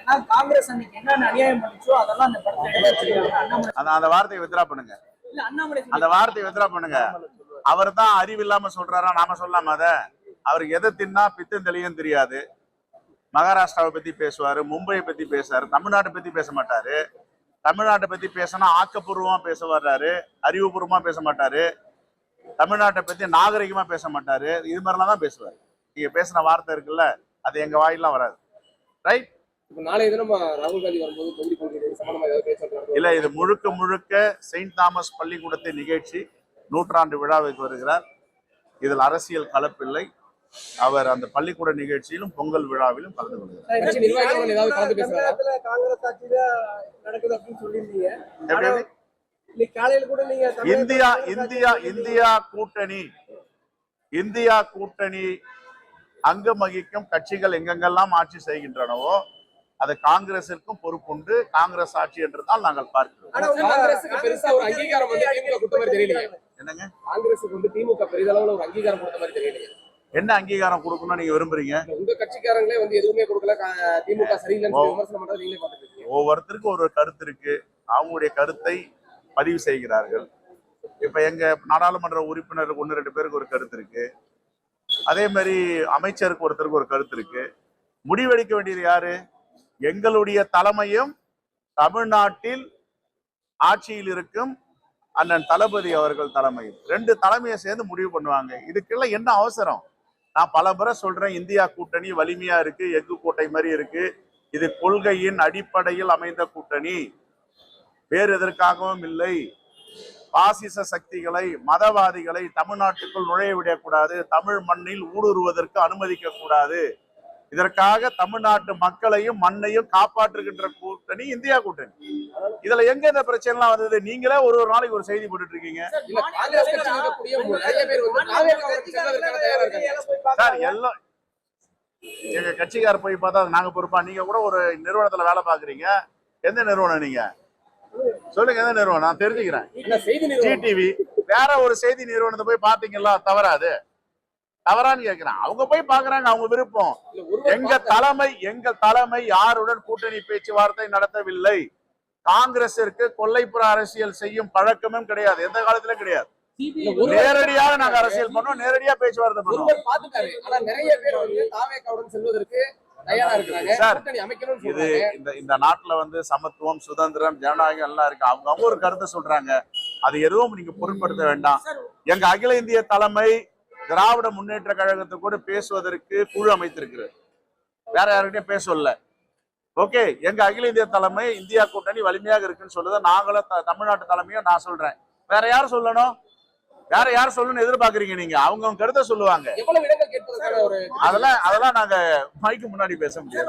ஏன்னா காங்கிரஸ் அன்னைக்கு என்னென்ன அநியாயம் பண்ணுச்சோ அதெல்லாம் அந்த அண்ணாமலை அந்த வார்த்தையை வித்ரா பண்ணுங்க. இல்ல அண்ணாமலை அந்த வார்த்தையை வித்ரா பண்ணுங்க. அவர் தான் அறிவு இல்லாம சொல்றாரா? நாம சொல்லாம அத? அவருக்கு எதை தின்னா பித்தம் தெளியும் தெரியாது. மகாராஷ்டிராவை பத்தி பேசுவாரு மும்பையை பத்தி பேசுவாரு தமிழ்நாட்டை பத்தி பேச மாட்டாரு. தமிழ்நாட்டை பத்தி பேசினா ஆக்கப்பூர்வமா பேச வர்றாரு அறிவுபூர்வமா பேச மாட்டாரு. தமிழ்நாட்டை பத்தி நாகரிகமா பேச மாட்டாரு. இது மாதிரிலாம் தான் பேசுவாரு. நீங்க பேசின வார்த்தை இருக்குல்ல அது எங்க வாயிலாம் வராது. ரைட் இல்ல இது முழுக்க முழுக்க செயின்ட் தாமஸ் பள்ளிக்கூடத்தின் நிகழ்ச்சி நூற்றாண்டு விழாவுக்கு வருகிறார். இதில் அரசியல் கலப்பில்லை. அவர் அந்த பள்ளிக்கூட நிகழ்ச்சியிலும் பொங்கல் விழாவிலும் கலந்து கொள்கிறார். இந்தியா இந்தியா இந்தியா கூட்டணி இந்தியா கூட்டணி அங்கம் வகிக்கும் கட்சிகள் எங்கெங்கெல்லாம் ஆட்சி செய்கின்றனவோ அது காங்கிரசிற்கும் பொறுப்புண்டு காங்கிரஸ் ஆட்சி என்றுதான் நாங்கள் பார்க்கிறோம். ஆனா உங்க காங்கிரஸுக்கு பெருசா ஒரு அங்கீகாரம் வந்து திமுக கொடுத்த மாதிரி தெரியலையே. என்னங்க? காங்கிரஸுக்கு வந்து திமுக பெரிதளவுல ஒரு அங்கீகாரம் கொடுத்த மாதிரி தெரியலையே. என்ன அங்கீகாரம் கொடுக்கணும்னு நீங்க விரும்புறீங்க? உங்க கட்சிக்காரங்களே வந்து எதுவுமே கொடுக்கல. திமுக சரியில்லைன்னு விமர்சனம் பண்றது நீங்களே பார்த்துட்டு இருக்கீங்க. ஒவ்வொருத்தருக்கும் ஒரு கருத்து இருக்கு. அவங்களுடைய கருத்தை பதிவு செய்கிறார்கள். இப்ப எங்க நாடாளுமன்ற உறுப்பினர் ஒன்று ரெண்டு பேருக்கு ஒரு கருத்து இருக்கு. அதே மாதிரி அமைச்சருக்கு ஒருத்தருக்கு ஒரு கருத்து இருக்கு. முடிவெடுக்க வேண்டியது யாரு? எங்களுடைய தலைமையும் தமிழ்நாட்டில் ஆட்சியில் இருக்கும் அண்ணன் தளபதி அவர்கள் தலைமையில் ரெண்டு தலைமையை சேர்ந்து முடிவு பண்ணுவாங்க. இதுக்கெல்லாம் என்ன அவசரம்? நான் பல முறை சொல்றேன் இந்தியா கூட்டணி வலிமையா இருக்கு எஃகு கூட்டை மாதிரி இருக்கு. இது கொள்கையின் அடிப்படையில் அமைந்த கூட்டணி. வேறு எதற்காகவும் இல்லை. பாசிச சக்திகளை மதவாதிகளை தமிழ்நாட்டுக்குள் நுழைய விடக்கூடாது. தமிழ் மண்ணில் ஊடுருவதற்கு அனுமதிக்க கூடாது இதற்காக தமிழ்நாட்டு மக்களையும் மண்ணையும் காப்பாற்றுகின்ற கூட்டணி இந்தியா கூட்டணி. இதுல எங்க இந்த பிரச்சனை எல்லாம் வந்தது? நீங்களே ஒரு ஒரு நாளைக்கு ஒரு செய்தி போட்டுட்டு இருக்கீங்க. சார் எல்லாம் எங்க கட்சிக்கார போய் பார்த்தா அது நாங்க பொறுப்பா? நீங்க கூட ஒரு நிறுவனத்துல வேலை பாக்குறீங்க எந்த நிறுவனம் நீங்க? சொல்லுங்க எந்த நிறுவனம்? நான் தெரிஞ்சுக்கிறேன். ஜிடிவி வேற ஒரு செய்தி நிறுவனத்தை போய் பாத்தீங்களா தவறாது. தவறான்னு கேக்குறேன். அவங்க போய் பாக்குறாங்க அவங்க விருப்பம். எங்க தலைமை எங்க தலைமை யாருடன் கூட்டணி பேச்சுவார்த்தை நடத்தவில்லை? காங்கிரசிற்கு கொல்லைப்புற அரசியல் செய்யும் பழக்கமும் கிடையாது. எந்த காலத்திலும் கிடையாது. நேரடியாக நாங்க அரசியல் பண்ணோம் நேரடியா பேச்சுவார்த்தை அமைக்கணும்னு இது சொல்றாங்க. இந்த இந்த நாட்டுல வந்து சமத்துவம் சுதந்திரம் ஜனநாயகம் எல்லாம் இருக்கு. அவங்க அவங்க ஒரு கருத்தை சொல்றாங்க. அது எதுவும் நீங்க பொருட்படுத்த வேண்டாம். எங்க அகில இந்திய தலைமை திராவிட முன்னேற்ற கழகத்தை கூட பேசுவதற்கு குழு அமைத்திருக்கிறது. வேற யாருக்கிட்டையும் பேச சொல்லல ஓகே எங்க அகில இந்திய தலைமை இந்தியா கூட்டணி வலிமையாக இருக்குன்னு சொல்லுது நாங்களும் தமிழ்நாட்டு தலைமையும் நான் சொல்றேன். வேற யார் சொல்லணும்? வேற யார் சொல்லணும்னு எதிர்பார்க்கறீங்க நீங்க? அவங்க கருத்தை சொல்லுவாங்க. அதெல்லாம் அதெல்லாம் நாங்க மைக்கு முன்னாடி பேச முடியாது.